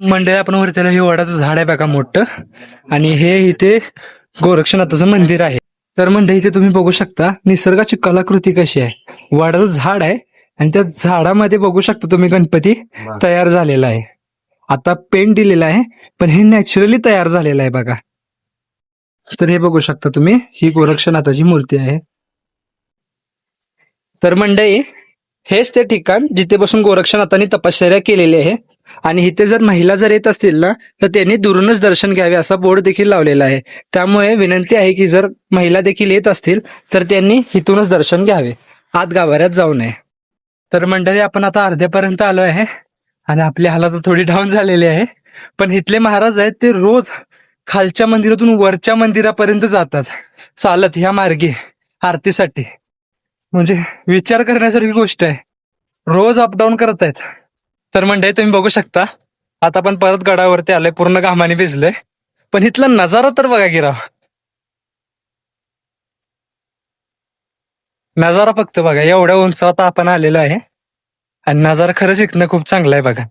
मंडळी आपण वरतीला हे वडाचं झाड आहे बघा मोठं. आणि हे इथे गोरक्षनाथाचं मंदिर आहे. तर मंडळी इथे तुम्ही बघू शकता निसर्गाची कलाकृती कशी आहे. वडाचं झाड आहे आणि त्या झाडामध्ये बघू शकता तुम्ही गणपती तयार झालेला आहे. आता पेंट दिलेला आहे पण हे नॅचरली तयार झालेलं आहे बघा. तर हे बघू शकता तुम्ही ही गोरक्षनाथाची मूर्ती आहे. तर मंडळी हेच ते ठिकाण जिथे बसून गोरक्षनाथांनी तपश्चर्या केलेली आहे. आणि इथे जर महिला जर येत असतील ना तर त्यांनी दुरूनच दर्शन घ्यावे असा बोर्ड देखील लावलेला आहे. त्यामुळे विनंती आहे की जर महिला देखील येत असतील तर त्यांनी इथूनच दर्शन घ्यावे. आत गाभाऱ्यात जाऊ नये. तर मंडळी आपण आता अर्ध्यापर्यंत आलो आहे आणि आपली हालत थोडी डाऊन झालेली आहे. पण इथले महाराज आहेत ते रोज खालच्या मंदिरातून वरच्या मंदिरापर्यंत जातात. चालत ह्या मार्गे आरतीसाठी. म्हणजे विचार करण्यासारखी गोष्ट आहे. रोज अपडाऊन करत आहेत तर म्हणजे तुम्ही बघू शकता. आता आपण परत गडावरती आलोय पूर्ण घामाने भिजलोय. पण इथला नजारा तर बघा गिराव नजारा फक्त बघा एवढ्या उंचावर आता आपण आलेलो आहे. आणि नजारा खरंच इथनं खूप चांगला आहे बघा.